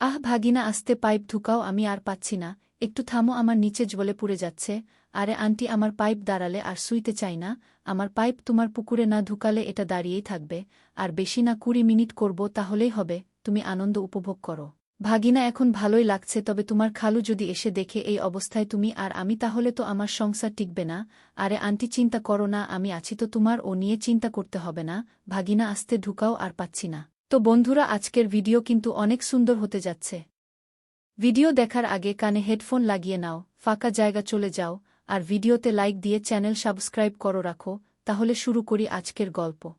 আহ, ভাগিনা আসতে পাইপ ঢুকাও আমি আর পাচ্ছি না। একটু থামো, আমার নিচে জ্বলে পুড়ে যাচ্ছে। আরে, আন্টি, আমার পাইপ দাঁড়ালে আর শুইতে চাই না। আমার পাইপ তোমার পুকুরে না ঢুকালে এটা দাঁড়িয়েই থাকবে। আর বেশি না কুড়ি মিনিট করব, তাহলেই হবে। তুমি আনন্দ উপভোগ করো। ভাগিনা, এখন ভালোই লাগছে, তবে তোমার খালু যদি এসে দেখে এই অবস্থায় তুমি আর আমি, তাহলে তো আমার সংসার টিকবে না। আরে, আন্টি, চিন্তা করো না, আমি আছি তো তোমার, ও নিয়ে চিন্তা করতে হবে না। ভাগিনা, আসতে ঢুকাও, আর পাচ্ছি না। তো বন্ধুরা, আজকের ভিডিও কিন্তু অনেক সুন্দর হতে যাচ্ছে। ভিডিও দেখার আগে কানে হেডফোন লাগিয়ে নাও, ফাঁকা জায়গা চলে যাও, আর ভিডিওতে লাইক দিয়ে চ্যানেল সাবস্ক্রাইব করো রাখো, তাহলে শুরু করি আজকের গল্প।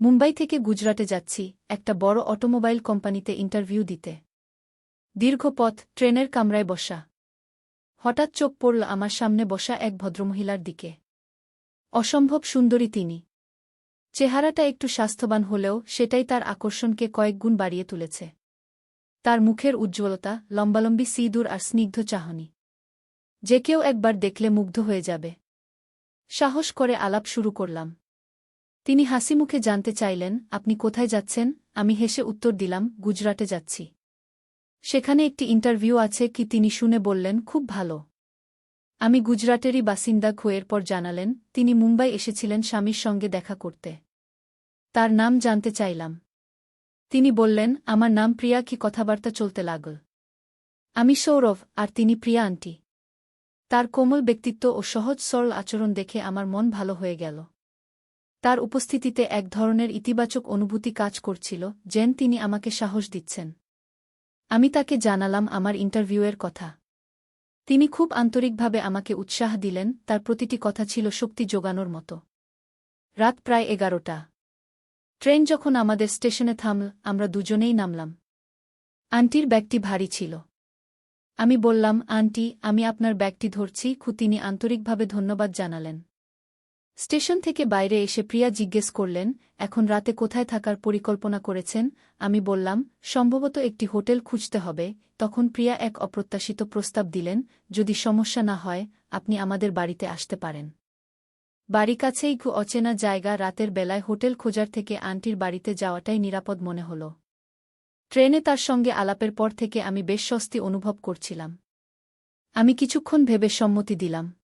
মুম্বাই থেকে গুজরাটে যাচ্ছি, একটা বড় অটোমোবাইল কোম্পানিতে ইন্টারভিউ দিতে। দীর্ঘ পথ, ট্রেনের কামরায় বসা। হঠাৎ চোখ পড়ল আমার সামনে বসা এক ভদ্রমহিলার দিকে। অসম্ভব সুন্দরী তিনি। চেহারাটা একটু স্বাস্থ্যবান হলেও সেটাই তার আকর্ষণকে কয়েক গুণ বাড়িয়ে তুলেছে। তার মুখের উজ্জ্বলতা, লম্বালম্বি সিঁদুর আর স্নিগ্ধ চাহনি। যে কেউ একবার দেখলে মুগ্ধ হয়ে যাবে। সাহস করে আলাপ শুরু করলাম। তিনি হাসি মুখে জানতে চাইলেন, আপনি কোথায় যাচ্ছেন? আমি হেসে উত্তর দিলাম, গুজরাটে যাচ্ছি। সেখানে একটি ইন্টারভিউ আছে কি তিনি শুনে বললেন, খুব ভালো। আমি গুজরাটেরই বাসিন্দা খোয়ের পর জানালেন, তিনি মুম্বাই এসেছিলেন স্বামীর সঙ্গে দেখা করতে। তার নাম জানতে চাইলাম। তিনি বললেন, আমার নাম প্রিয়া, কি কথাবার্তা চলতে লাগল? আমি সৌরভ, আর তিনি প্রিয়া আন্টি। তার কোমল ব্যক্তিত্ব ও সহজ সরল আচরণ দেখে আমার মন ভালো হয়ে গেল। তার উপস্থিতিতে এক ধরনের ইতিবাচক অনুভূতি কাজ করছিল, যেন তিনি আমাকে সাহস দিচ্ছেন। আমি তাকে জানালাম আমার ইন্টারভিউয়ের কথা। তিনি খুব আন্তরিকভাবে আমাকে উৎসাহ দিলেন, তার প্রতিটি কথা ছিল শক্তি যোগানোর মতো। রাত প্রায় এগারোটা। ট্রেন যখন আমাদের স্টেশনে থামল, আমরা দুজনেই নামলাম। আন্টির ব্যাগটি ভারী ছিল। আমি বললাম, আন্টি, আমি আপনার ব্যাগটি ধরছি। খু তিনি আন্তরিকভাবে ধন্যবাদ জানালেন। স্টেশন থেকে বাইরে এসে প্রিয়া জিজ্ঞেস করলেন, এখন রাতে কোথায় থাকার পরিকল্পনা করেছেন? আমি বললাম, সম্ভবত একটি হোটেল খুঁজতে হবে। তখন প্রিয়া এক অপ্রত্যাশিত প্রস্তাব দিলেন, যদি সমস্যা না হয়, আপনি আমাদের বাড়িতে আসতে পারেন। বাড়ি কাছেই খু অচেনা জায়গা রাতের বেলায় হোটেল খোঁজার থেকে আন্টির বাড়িতে যাওয়াটাই নিরাপদ মনে হল। ট্রেনে তার সঙ্গে আলাপের পর থেকে আমি বেশ স্বস্তি অনুভব করছিলাম। আমি কিছুক্ষণ ভেবে সম্মতি দিলাম।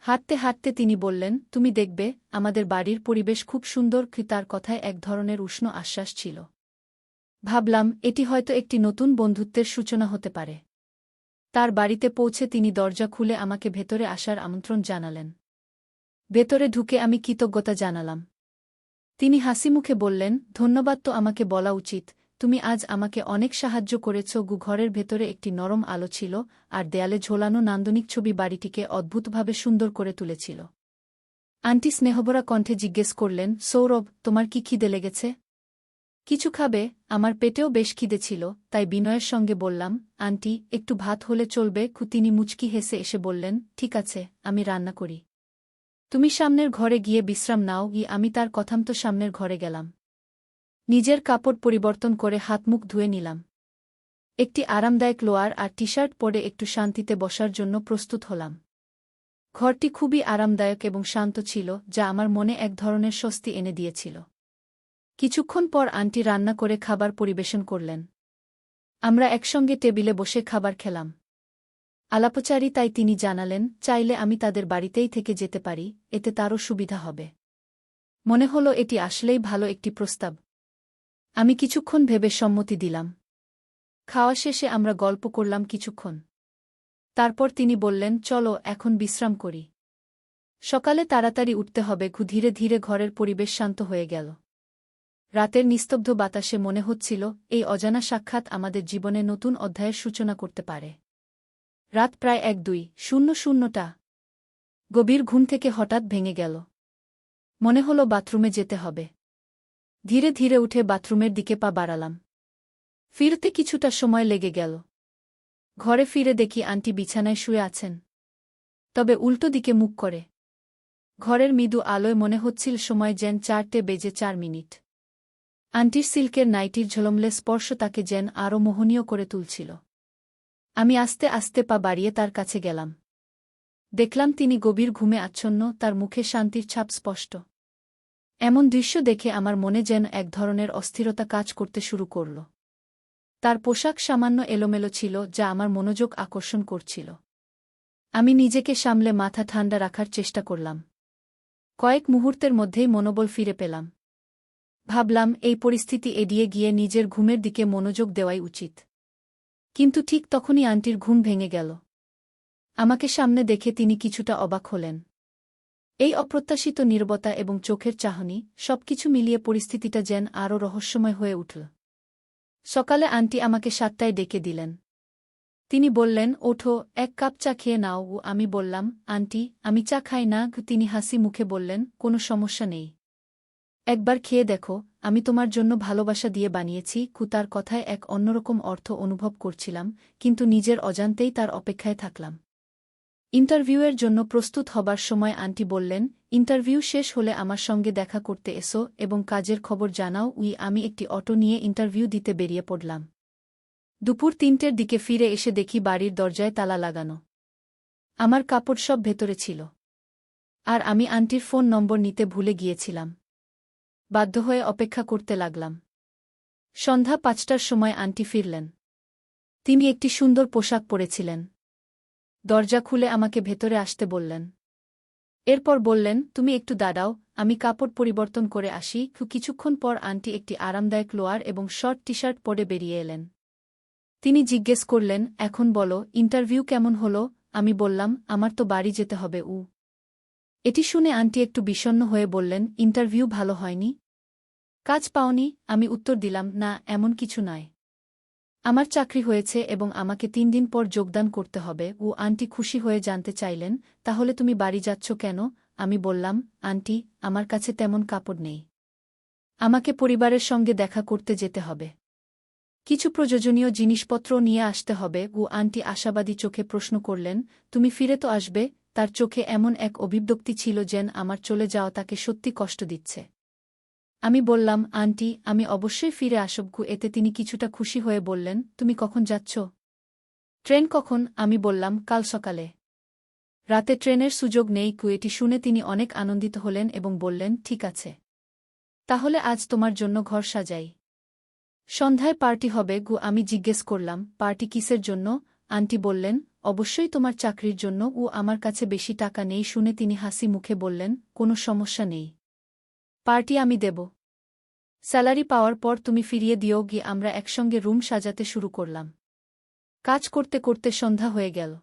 হাঁটতে হাঁটতে তিনি বললেন, তুমি দেখবে, আমাদের বাড়ির পরিবেশ খুব সুন্দর। কি তার কথায় এক ধরনের উষ্ণ আশ্বাস ছিল। ভাবলাম, এটি হয়তো একটি নতুন বন্ধুত্বের সূচনা হতে পারে। তার বাড়িতে পৌঁছে তিনি দরজা খুলে আমাকে ভেতরে আসার আমন্ত্রণ জানালেন। ভেতরে ঢুকে আমি কৃতজ্ঞতা জানালাম। তিনি হাসি মুখে বললেন, ধন্যবাদ তো আমাকে বলা উচিত। তুমি আজ আমাকে অনেক সাহায্য করেছ গু ঘরের ভেতরে একটি নরম আলো ছিল, আর দেয়ালে ঝোলানো নান্দনিক ছবি বাড়িটিকে অদ্ভুতভাবে সুন্দর করে তুলেছিল। আন্টি স্নেহবরা কণ্ঠে জিজ্ঞেস করলেন, সৌরভ, তোমার কি খিদে লেগেছে? কিছু খাবে, আমার পেটেও বেশ খিদে ছিল, তাই বিনয়ের সঙ্গে বললাম, আন্টি, একটু ভাত হলে চলবে। খু তিনি মুচকি হেসে এসে বললেন, ঠিক আছে, আমি রান্না করি। তুমি সামনের ঘরে গিয়ে বিশ্রাম নাও গিয়ে আমি তার কথামতো সামনের ঘরে গেলাম। নিজের কাপড় পরিবর্তন করে হাতমুখ ধুয়ে নিলাম। একটি আরামদায়ক লোয়ার আর টি শার্ট পরে একটু শান্তিতে বসার জন্য প্রস্তুত হলাম। ঘরটি খুবই আরামদায়ক এবং শান্ত ছিল, যা আমার মনে এক ধরনের স্বস্তি এনে দিয়েছিল। কিছুক্ষণ পর আন্টি রান্না করে খাবার পরিবেশন করলেন। আমরা একসঙ্গে টেবিলে বসে খাবার খেলাম। আলাপচারী তাই তিনি জানালেন, চাইলে আমি তাদের বাড়িতেই থেকে যেতে পারি, এতে তারও সুবিধা হবে। মনে হল এটি আসলেই ভালো একটি প্রস্তাব। আমি কিছুক্ষণ ভেবে সম্মতি দিলাম। খাওয়া শেষে আমরা গল্প করলাম কিছুক্ষণ। তারপর তিনি বললেন, চলো, এখন বিশ্রাম করি। সকালে তাড়াতাড়ি উঠতে হবে ধীরে ধীরে ঘরের পরিবেশ শান্ত হয়ে গেল। রাতের নিস্তব্ধ বাতাসে মনে হচ্ছিল, এই অজানা সাক্ষাৎ আমাদের জীবনে নতুন অধ্যায়ের সূচনা করতে পারে। রাত প্রায় এক দুই, শূন্য শূন্যটা। গভীর ঘুম থেকে হঠাৎ ভেঙে গেল। মনে হল বাথরুমে যেতে হবে। ধীরে ধীরে উঠে বাথরুমের দিকে পা বাড়ালাম। ফিরতে কিছুটা সময় লেগে গেল। ঘরে ফিরে দেখি আন্টি বিছানায় শুয়ে আছেন। তবে উল্টো দিকে মুখ করে। ঘরের মৃদু আলোয় মনে হচ্ছিল সময় যেন চারটে বেজে চার মিনিট। আন্টির সিল্কের নাইটির ঝলমলে স্পর্শ তাকে যেন আরও মোহনীয় করে তুলছিল। আমি আস্তে আস্তে পা বাড়িয়ে তার কাছে গেলাম। দেখলাম তিনি গভীর ঘুমে আচ্ছন্ন, তার মুখে শান্তির ছাপ স্পষ্ট। এমন দৃশ্য দেখে আমার মনে যেন এক ধরনের অস্থিরতা কাজ করতে শুরু করল। তার পোশাক সামান্য এলোমেলো ছিল, যা আমার মনোযোগ আকর্ষণ করছিল। আমি নিজেকে সামলে মাথা ঠান্ডা রাখার চেষ্টা করলাম। কয়েক মুহূর্তের মধ্যেই মনোবল ফিরে পেলাম। ভাবলাম, এই পরিস্থিতি এড়িয়ে গিয়ে নিজের ঘুমের দিকে মনোযোগ দেওয়াই উচিত। কিন্তু ঠিক তখনই আন্টির ঘুম ভেঙে গেল। আমাকে সামনে দেখে তিনি কিছুটা অবাক হলেন। এই অপ্রত্যাশিত নির্বতা এবং চোখের চাহনি সবকিছু মিলিয়ে পরিস্থিতিটা যেন আরও রহস্যময় হয়ে উঠল। সকালে আন্টি আমাকে সাতটায় ডেকে দিলেন। তিনি বললেন, ওঠো, এক কাপ চা খেয়ে নাও। ও আমি বললাম, আন্টি, আমি চা খাই না। তিনি হাসি মুখে বললেন, কোনো সমস্যা নেই। একবার খেয়ে দেখো, আমি তোমার জন্য ভালোবাসা দিয়ে বানিয়েছি। কুতার কথায় এক অন্যরকম অর্থ অনুভব করছিলাম, কিন্তু নিজের অজান্তেই তার অপেক্ষায় থাকলাম। ইন্টারভিউয়ের জন্য প্রস্তুত হবার সময় আন্টি বললেন, ইন্টারভিউ শেষ হলে আমার সঙ্গে দেখা করতে এসো এবং কাজের খবর জানাও, উই, আমি একটি অটো নিয়ে ইন্টারভিউ দিতে বেরিয়ে পড়লাম। দুপুর তিনটের দিকে ফিরে এসে দেখি বাড়ির দরজায় তালা লাগানো। আমার কাপড় সব ভেতরে ছিল। আর আমি আন্টির ফোন নম্বর নিতে ভুলে গিয়েছিলাম। বাধ্য হয়ে অপেক্ষা করতে লাগলাম। সন্ধ্যা পাঁচটার সময় আন্টি ফিরলেন। তিনি একটি সুন্দর পোশাক পরেছিলেন। দরজা খুলে আমাকে ভেতরে আসতে বললেন। এরপর বললেন, তুমি একটু দাঁড়াও, আমি কাপড় পরিবর্তন করে আসি। কিছুক্ষণ পর আন্টি একটি আরামদায়ক লোয়ার এবং শর্ট টি শার্ট পরে বেরিয়ে এলেন। তিনি জিজ্ঞেস করলেন, এখন বলো, ইন্টারভিউ কেমন হলো? আমি বললাম, আমার তো বাড়ি যেতে হবে, উ। এটি শুনে আন্টি একটু বিষণ্ণ হয়ে বললেন, ইন্টারভিউ ভালো হয়নি? কাজ পাওনি। আমি উত্তর দিলাম, না, এমন কিছু নয়। আমার চাকরি হয়েছে এবং আমাকে তিন দিন পর যোগদান করতে হবে। ও আন্টি খুশি হয়ে জানতে চাইলেন, তাহলে তুমি বাড়ি যাচ্ছ কেন? আমি বললাম, আন্টি, আমার কাছে তেমন কাপড় নেই। আমাকে পরিবারের সঙ্গে দেখা করতে যেতে হবে। কিছু প্রয়োজনীয় জিনিসপত্র নিয়ে আসতে হবে। ও আন্টি আশাবাদী চোখে প্রশ্ন করলেন, তুমি ফিরে তো আসবে। তার চোখে এমন এক অভিব্যক্তি ছিল যেন আমার চলে যাওয়া তাকে সত্যি কষ্ট দিচ্ছে। আমি বললাম, আন্টি, আমি অবশ্যই ফিরে আসবগু, এতে তিনি কিছুটা খুশি হয়ে বললেন, তুমি কখন যাচ্ছ? ট্রেন কখন? আমি বললাম, কাল সকালে। রাতে ট্রেনের সুযোগ নেই কু, এটি শুনে তিনি অনেক আনন্দিত হলেন এবং বললেন, ঠিক আছে। তাহলে আজ তোমার জন্য ঘর সাজাই। সন্ধ্যায় পার্টি হবে গু, আমি জিজ্ঞেস করলাম, পার্টি কিসের জন্য? আন্টি বললেন, অবশ্যই তোমার চাকরির জন্য ও আমার কাছে বেশি টাকা নেই, শুনে তিনি হাসি মুখে বললেন, কোনো সমস্যা নেই। পার্টি আমি দেব। স্যালারি পাওয়ার পর তুমি ফিরিয়ে দিও গিয়ে আমরা একসঙ্গে রুম সাজাতে শুরু করলাম। কাজ করতে করতে সন্ধ্যা হয়ে গেল।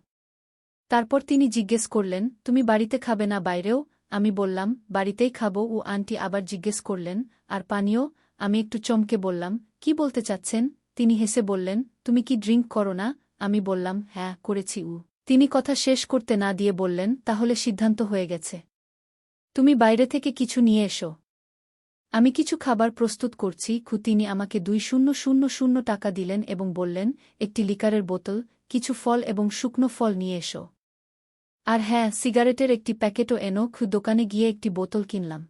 তারপর তিনি জিজ্ঞেস করলেন, তুমি বাড়িতে খাবে না বাইরেও? আমি বললাম, বাড়িতেই খাব। ও আন্টি আবার জিজ্ঞেস করলেন, আর পানীয়? আমি একটু চমকে বললাম, কি বলতে চাচ্ছেন? তিনি হেসে বললেন, তুমি কি ড্রিঙ্ক করো না? আমি বললাম হ্যাঁ করেছি উ। তিনি কথা শেষ করতে না দিয়ে বললেন, তাহলে সিদ্ধান্ত হয়ে গেছে। তুমি বাইরে থেকে কিছু নিয়ে এসো। আমি কিছু খাবার প্রস্তুত করছি খু তিনি আমাকে দুই শূন্য শূন্য শূন্য টাকা দিলেন এবং বললেন, একটি লিকারের বোতল, কিছু ফল এবং শুকনো ফল নিয়ে এসো। আর হ্যাঁ সিগারেটের একটি প্যাকেটও এনো, খু, দোকানে গিয়ে একটি বোতল কিনলাম।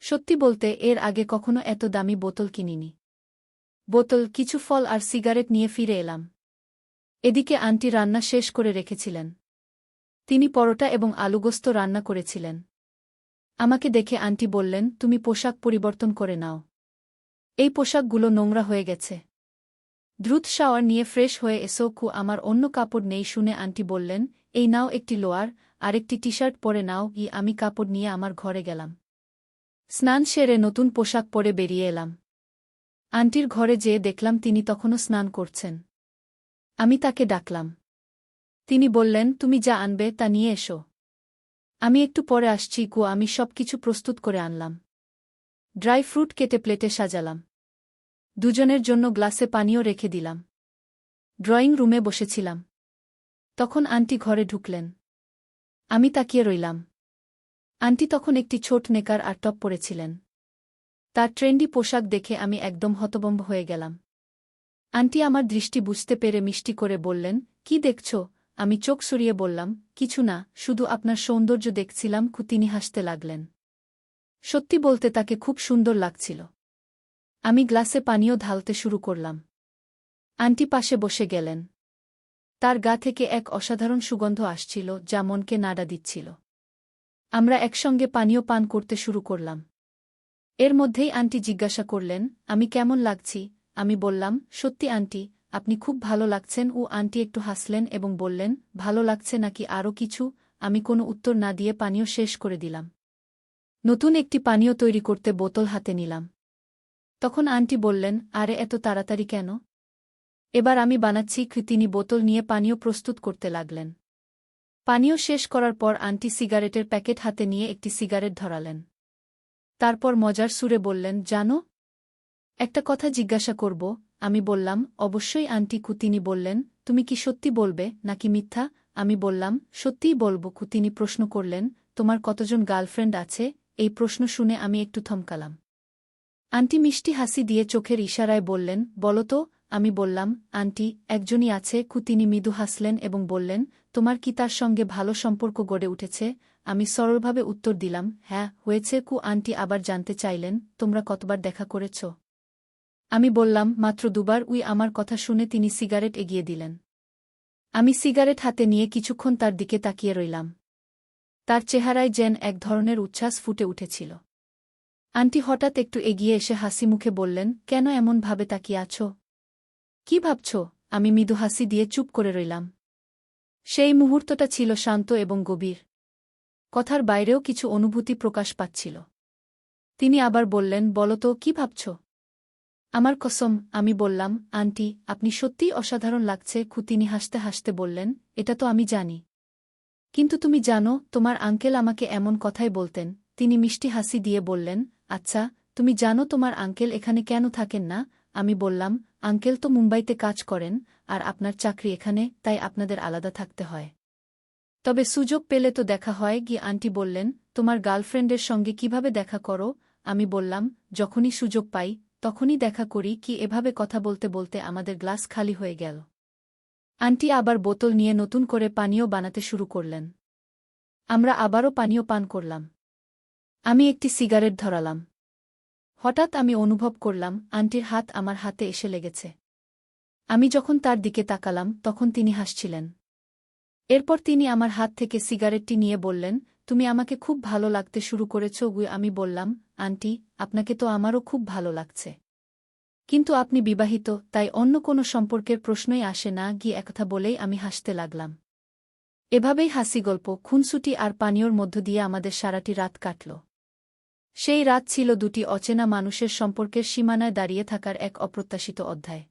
সত্যি বলতে, এর আগে কখনো এত দামি বোতল কিনিনি। বোতল, কিছু ফল আর সিগারেট নিয়ে ফিরে এলাম। এদিকে আন্টি রান্না শেষ করে রেখেছিলেন। তিনি পরোটা এবং আলুগোস্ত রান্না করেছিলেন। আমাকে দেখে আন্টি বললেন, তুমি পোশাক পরিবর্তন করে নাও। এই পোশাকগুলো নোংরা হয়ে গেছে। দ্রুত শাওয়ার নিয়ে ফ্রেশ হয়ে এসো, কু, আমার অন্য কাপড় নেই শুনে আন্টি বললেন, এই নাও একটি লোয়ার আরেকটি টি শার্ট পরে নাও ই আমি কাপড় নিয়ে আমার ঘরে গেলাম। স্নান সেরে নতুন পোশাক পরে বেরিয়ে এলাম। আন্টির ঘরে যেয়ে দেখলাম তিনি তখনও স্নান করছেন। আমি তাকে ডাকলাম। তিনি বললেন, তুমি যা আনবে তা নিয়ে এসো। আমি একটু পরে আসছি গো, আমি সব কিছু প্রস্তুত করে আনলাম। ড্রাই ফ্রুট কেটে প্লেটে সাজালাম। দুজনের জন্য গ্লাসে পানিও রেখে দিলাম। ড্রয়িং রুমে বসেছিলাম। তখন আন্টি ঘরে ঢুকলেন। আমি তাকিয়ে রইলাম। আন্টি তখন একটি ছোট নেকার আর টপ পরেছিলেন। তার ট্রেন্ডি পোশাক দেখে আমি একদম হতবম্ব হয়ে গেলাম। আন্টি আমার দৃষ্টি বুঝতে পেরে মিষ্টি করে বললেন, কি দেখছ? আমি চোখ সরিয়ে বললাম, কিছু না, শুধু আপনার সৌন্দর্য দেখছিলাম তিনি হাসতে লাগলেন। সত্যি বলতে তাকে খুব সুন্দর লাগছিল। আমি গ্লাসে পানীয় ঢালতে শুরু করলাম। আন্টি পাশে বসে গেলেন। তার গা থেকে এক অসাধারণ সুগন্ধ আসছিল, যা মনকে নাড়া দিচ্ছিল। আমরা একসঙ্গে পানীয় পান করতে শুরু করলাম। এর মধ্যেই আন্টি জিজ্ঞাসা করলেন, আমি কেমন লাগছি? আমি বললাম, সত্যি আন্টি আপনি খুব ভালো লাগছেন ও আন্টি একটু হাসলেন এবং বললেন, ভালো লাগছে নাকি আরও কিছু? আমি কোনো উত্তর না দিয়ে পানীয় শেষ করে দিলাম। নতুন একটি পানীয় তৈরি করতে বোতল হাতে নিলাম। তখন আন্টি বললেন, আরে এত তাড়াতাড়ি কেন? এবার আমি বানাচ্ছি তিনি বোতল নিয়ে পানীয় প্রস্তুত করতে লাগলেন। পানীয় শেষ করার পর আন্টি সিগারেটের প্যাকেট হাতে নিয়ে একটি সিগারেট ধরালেন। তারপর মজার সুরে বললেন, জানো, একটা কথা জিজ্ঞাসা করব আমি বললাম, অবশ্যই আন্টি কুতিনি বললেন, তুমি কি সত্যি বলবে, নাকি মিথ্যা? আমি বললাম, সত্যিই বলব, কুতিনি প্রশ্ন করলেন, তোমার কতজন গার্লফ্রেন্ড আছে? এই প্রশ্ন শুনে আমি একটু থমকালাম। আন্টি মিষ্টি হাসি দিয়ে চোখের ইশারায় বললেন, বলো তো? আমি বললাম, আন্টি, একজনই আছে। কুতিনি মৃদু হাসলেন এবং বললেন, তোমার কি তার সঙ্গে ভালো সম্পর্ক গড়ে উঠেছে? আমি সরলভাবে উত্তর দিলাম হ্যাঁ হয়েছে। কু আন্টি আবার জানতে চাইলেন, তোমরা কতবার দেখা করেছ? আমি বললাম, মাত্র দুবার উই আমার কথা শুনে তিনি সিগারেট এগিয়ে দিলেন। আমি সিগারেট হাতে নিয়ে কিছুক্ষণ তার দিকে তাকিয়ে রইলাম। তার চেহারায় যেন এক ধরনের উচ্ছ্বাস ফুটে উঠেছিল। আন্টি হঠাৎ একটু এগিয়ে এসে হাসি মুখে বললেন, কেন এমন ভাবে তাকিয়ে আছো? কি ভাবছ? আমি মৃদু হাসি দিয়ে চুপ করে রইলাম। সেই মুহূর্তটা ছিল শান্ত এবং গভীর। কথার বাইরেও কিছু অনুভূতি প্রকাশ পাচ্ছিল। তিনি আবার বললেন বলতো কি ভাবছ? আমার কসম, আমি বললাম, আন্টি, আপনি সত্যিই অসাধারণ লাগছে খুতিনি হাসতে হাসতে বললেন, এটা তো আমি জানি। কিন্তু তুমি জানো, তোমার আঙ্কেল আমাকে এমন কথাই বলতেন, তিনি মিষ্টি হাসি দিয়ে বললেন আচ্ছা তুমি জানো তোমার আঙ্কেল এখানে কেন থাকেন না? আমি বললাম, আঙ্কেল তো মুম্বাইতে কাজ করেন, আর আপনার চাকরি এখানে, তাই আপনাদের আলাদা থাকতে হয়। তবে সুযোগ পেলে তো দেখা হয়, গিয়ে আন্টি বললেন, তোমার গার্লফ্রেন্ডের সঙ্গে কীভাবে দেখা করো? আমি বললাম, যখনই সুযোগ পাই তখনই দেখা করি কি এভাবে কথা বলতে বলতে আমাদের গ্লাস খালি হয়ে গেল। আন্টি আবার বোতল নিয়ে নতুন করে পানীয় বানাতে শুরু করলেন। আমরা আবারও পানীয় পান করলাম। আমি একটি সিগারেট ধরালাম। হঠাৎ আমি অনুভব করলাম, আন্টির হাত আমার হাতে এসে লেগেছে। আমি যখন তার দিকে তাকালাম, তখন তিনি হাসছিলেন। এরপর তিনি আমার হাত থেকে সিগারেটটি নিয়ে বললেন, তুমি আমাকে খুব ভালো লাগতে শুরু করেছ গুই আমি বললাম আন্টি, আপনাকে তো আমারও খুব ভালো লাগছে। কিন্তু আপনি বিবাহিত, তাই অন্য কোনো সম্পর্কের প্রশ্নই আসে না, গিয়ে একথা বলেই আমি হাসতে লাগলাম। এভাবেই হাসি গল্প, খুনসুটি আর পানীয়র মধ্য দিয়ে আমাদের সারাটি রাত কাটল। সেই রাত ছিল দুটি অচেনা মানুষের সম্পর্কের সীমানায় দাঁড়িয়ে থাকার এক অপ্রত্যাশিত অধ্যায়।